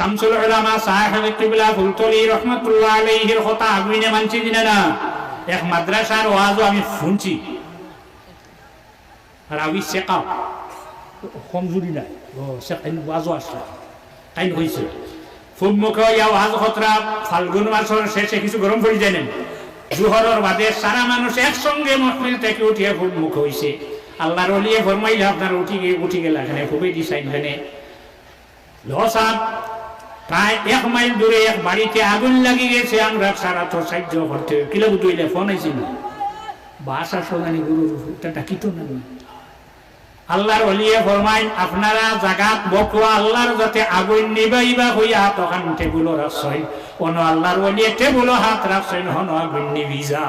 শামসুল উলামা সাহেব কিবলা ফুলতলি রহমাতুল্লাহ আলাইহির কথা আগুইনে মানছি দিনা না? এক মাদ্রাসার ওয়াজও আমি শুনছি। আমি শেখাও কমজুরি নাই। ও, শেখাইন ওয়াজও আসলে আইন হয়েছে খুব মুখে ইয়া ওয়াজ খতরা, ফাল্গুন মাসের শেষে কিছু গরম পড়ে যায় জুহরের বাদে সারা মানুষ একসঙ্গে মহমিল থেকে উঠিয়ে খুব মুখ হয়েছে আল্লাহর অলিয়ে ফরমাইলে আপনার উঠি গিয়ে উঠি গেল এখানে, খুবই ডিসাইন এখানে। লসাব প্রায় এক মাইল দূরে এক বাড়িতে আগুন লাগি গেছে। আমরা সারা তো সাহায্য করতে কিলো বুঝলে ফোন আইছিল বাসা সোনানি গুরুর এটা ডাকিত না। আল্লাহর অলিয়ে ফরমাইন আপনারা জাগাত বকুয়া আল্লাহর যাতে আগুন নিবাইবা হইয়া তখন টেবুলো রাখছই। কোন আল্লাহর অলিয়ে টেবুলো হাত রাখছেন, হন আগুন নিবিজা।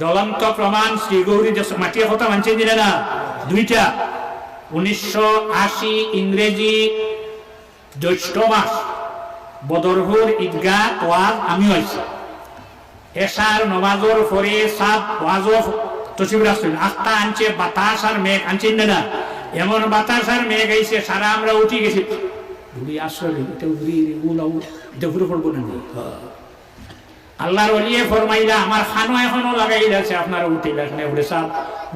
জ্বলন্ত প্রমাণ, শ্রী গৌরী মাটির কথা মানছে দিলে না? দুইটা। উনিশশো আশি ইংরেজি জ্যৈষ্ঠ মাস বদরপুর ঈদগাহ ওয়াজ আমি হয়েছি এসার নমাজর পরে সাত ওয়াজও তসিব রাখছেন আখটা আনছে, বাতাস আর মেঘ। আনছেন না এমন বাতাস আর মেঘ আইছে সারা আমরা উঠি গেছি ঘুরি আসলে এটা ঘুরি এটা ঘুরে পড়ব আল্লাহর অলিয়ে ফরমাইলা, আমার খানো এখনও লাগাই আছে আপনার উঠে এখানে উঠে সাপ।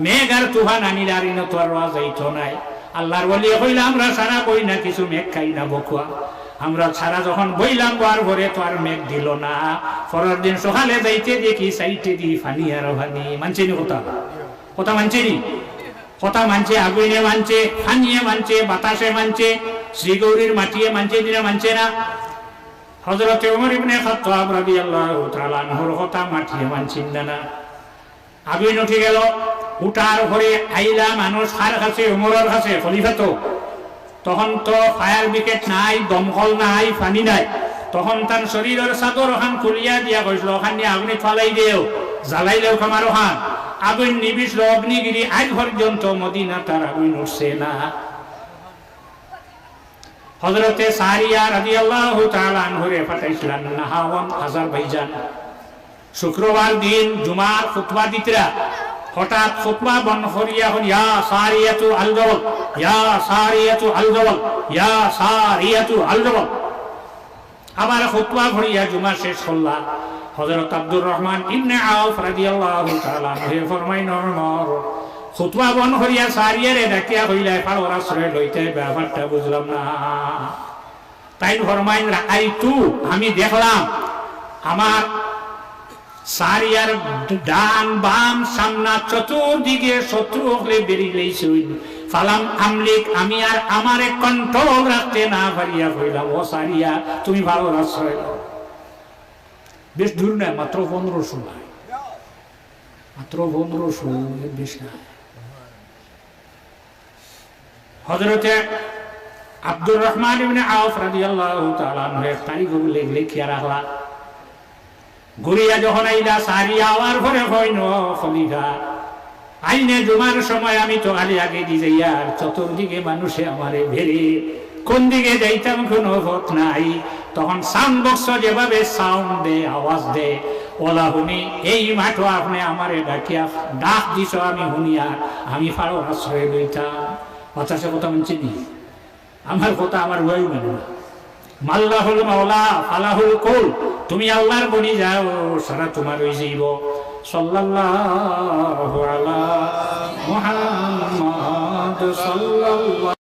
মেঘ আর তুফান আনিল আর ইনো তো আর যাইতো নাই। আল্লাহর অলিয়ে কইলা, আমরা সারা বই না কিছু মেঘ খাই না বকুয়া। আমরা সারা যখন বইলাম, বার ভরে তো আর মেঘ দিল না। পরের দিন সকালে যাইতে দেখি, সাইটে দি ফানি আর ফানি। মানছে নি কথা? কথা মানছে নি? কথা মানছে, আগুনে মানছে, ফানিয়ে মানছে, বাতাসে মানছে, শ্রীগৌরীর মাটিয়ে মানছে দিনে মানছে না। হজরত উমর ইবনে খাত্তাব রাদিয়াল্লাহু তাআলা আনহুর কথা মাটিয়ে মানছেন না আগুন উঠে গেল উঠার ঘরে আইলা মানুষ কার কাছে, উমরের কাছে খলিফা তো তখন তো ফায়ার ব্রিগেড নাই, দমকল নাই, পানি নাই। তখন তার শরীরের চাদর ওখান খুলিয়া দিয়া কৈছিল ওখান নিয়ে আগুনে ফালাই দিও জ্বালাইলেও খামার ওখান। আগুন নিবিছিল অগ্নিগিরি আজ পর্যন্ত মদিনা তার আগুন উঠছে না। হজরতে সারিয়া রাজি আল্লাহ আনহুরে পাঠাইছিলেন নাহাওয়ান আজারবাইজান শুক্রবার দিন জুমার খুতবা দিতরা হঠাৎ খুতবা বন্ধ করিয়া হন ইয়া সারিয়াতু আল জবল ইয়া সারিয়াতু আল জবল ইয়া সারিয়াতু আল জবল খুতবা ভরিয়া জুমা শেষ করলা হযরত আব্দুর রহমান ইবনে আউফ রাদিয়াল্লাহু তাআলা আনহু ফরমাই নরমর খুতবা বন্ধ করিয়া সারিয়ারে ডাকিয়া কইলা পাড়র আশ্রয় লইতে ব্যাপারটা বুঝলাম না। তাই ফরমাইন আই তু আমি দেখলাম আমার সারিয়ার ডান বাম সামনা চতুর্দিকে শত্রু হলে বেরিয়ে লেইছে ফালাম আমলিক, আমি আর আমারে কন্ট্রোল রাখতে না পারিয়া কইলাম ও সারিয়া, তুমি ভালো আশ্রয় বেশ দূর নয়, মাত্র পনেরো সময় মাত্র পনেরো সময় বেশ না হজরতে আব্দুর রহমান ইবনে আউফ রাদিয়াল্লাহু তাআলা আনহু তারিখ লিখিয়া রাখলা ঘুরিয়া যখন আইলা সারিয়া আওয়ার ঘরে হইন খলিফা, আইনে জুমার সময় আমি তো আগে দি যাইয়া আর চতুর্দিকে মানুষে আমারে ভেরে কোন দিকে যাইতাম কোনো পথ নাই। তখন সাউন্ড বক্স যেভাবে সাউন্ড দে আওয়াজ দে ওলা শুনি এই মাঠো আপনি আমারে ডাকিয়া, ডাক দিছ আমি শুনিয়া আমি ফাড়ো আশ্রয় লইতাম। বাতাসে কথা মানছে নি? আমার কথা আমার ওয়াই মানে না। মাল্লাহুল মাওলা, ফালাহুল কুল, তুমি আল্লাহর বনি যাও, সারা তোমার ওই জীব। সাল্লাল্লাহু আলা মুহাম্মদ সাল্লাল্লাহু